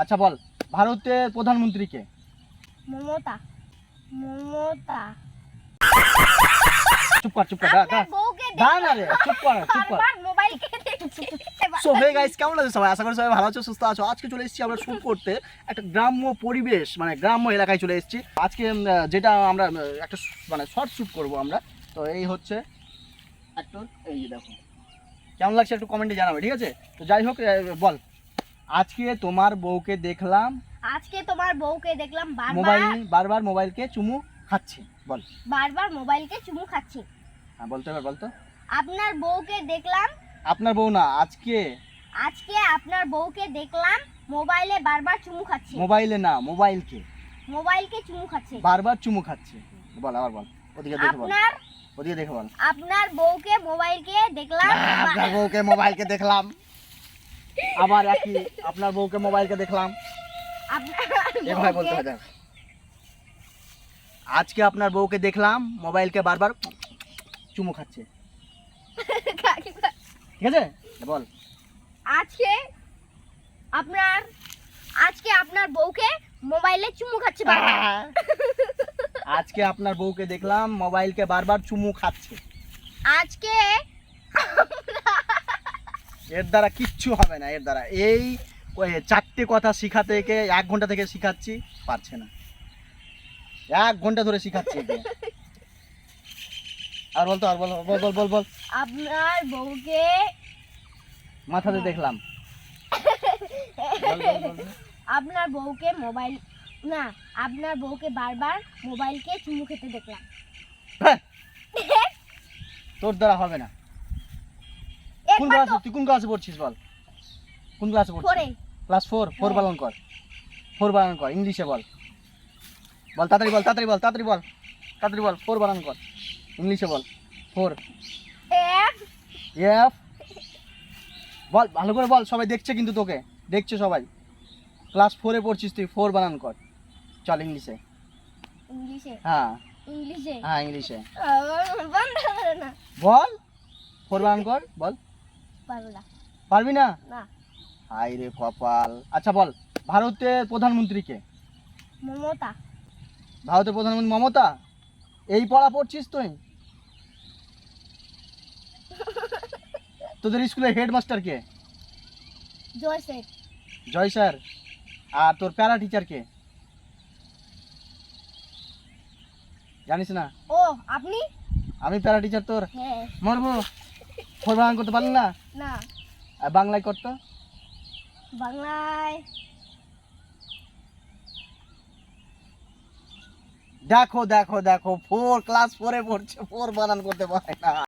আচ্ছা বল ভারতের প্রধানমন্ত্রী কে? মমতা। মমতা। চুপ কর চুপ কর দা দা। দা না রে চুপ কর চুপ কর। সো হে গাইস কেমন আছে সবাই? আশা করি সবাই ভালো আছো সুস্থ আছো। আজকে চলে এসেছি আমরা শুট করতে একটা গ্রাম্য পরিবেশ মানে গ্রাম্য এলাকায় চলে এসেছি। আজকে যেটা আমরা একটা মানে শর্ট শুট করব আমরা। তো এই হচ্ছে এই দেখো। কেমন লাগছে একটু কমেন্টে জানাবে ঠিক আছে? তো যাই হোক বল। আজকে তোমার বউকে দেখলাম। আজকে তোমার বউকে দেখলাম মোবাইল বারবার। নিয়ে- বারবার মোবাইলকে চুমু খাচ্ছে। বল। বারবার মোবাইলকে চুমু খাচ্ছে। হ্যাঁ বলতে হবে বলতো। আপনার বউকে দেখলাম। আপনার বউ না আজকে। আজকে আপনার বউকে দেখলাম মোবাইলে বারবার চুমু খাচ্ছে। মোবাইলে না মোবাইলকে। মোবাইলকে চুমু খাচ্ছে। বারবার চুমু খাচ্ছে। বল আবার বল। ওদিকে দেখে বল। আপনার ওদিকে দেখে বল। আপনার বউকে মোবাইলকে দেখলাম। আপনার বউকে মোবাইলকে দেখলাম। আবার একই আপনার বউকে মোবাইলকে দেখলাম। এভাবে বলতে দেখ। আজকে আপনার বউকে দেখলাম মোবাইলকে বারবার চুমু খাচ্ছে। ঠিক আছে? বল। আজকে আপনার আজকে আপনার বউকে মোবাইলে চুমু খাচ্ছে বারবার। আজকে আপনার বউকে দেখলাম মোবাইলকে বারবার চুমু খাচ্ছে। আজকে এর দ্বারা কিচ্ছু হবে না এর দ্বারা। এই চারটে কথা শিখাতে একে এক ঘণ্টা থেকে শিখাচ্ছি পারছে না। এক ঘণ্টা ধরে শিখাচ্ছি আর বলতো আর বল বল বল বল বল। আপনার বউকে মাথাতে দেখলাম। আপনার বউকে মোবাইল না আপনার বউকে বারবার মোবাইলকে চুমু খেতে দেখলাম। হ্যাঁ, তোর দ্বারা হবে না। কোন ক্লাসে তুই কোন ক্লাসে পড়ছিস বল? কোন ক্লাসে পড়ছিস? ক্লাস ফোর ফোর হ্যাঁ। কর। ফোর বানান কর ইংলিশে বল। বল তাড়াতাড়ি বল তাড়াতাড়ি বল তাড়াতাড়ি বল। তাড়াতাড়ি বল ফোর বানান কর। ইংলিশে বল। ফোর এফ বল ভালো করে বল সবাই দেখছে কিন্তু তোকে। দেখছে সবাই। ক্লাস ফোরে পড়ছিস তুই ফোর বানান কর। চল ইংলিশে ইংলিশে হ্যাঁ। ইংলিশে হ্যাঁ ইংলিশে বল। ফোর বানান কর বল। পারব না। পারবি না? না। হাই রে কপাল। আচ্ছা বল ভারতের প্রধানমন্ত্রী কে? মমতা। ভারতের প্রধানমন্ত্রী মমতা? এই পড়া পড়ছিস তুই? তোদের স্কুলের হেডমাস্টার কে? জয় শেখ জয় স্যার। আর তোর প্যারা টিচার কে? জানিস না? ও আপনি? আমি প্যারা টিচার তোর। হ্যাঁ। মরবো। ফোর বানান করতে পারলেন না? না। আর বাংলায় করতো? বাংলায়। দেখো দেখো দেখো ফোর ক্লাস ফোরে পড়ছে ফোর বানান করতে পারে না।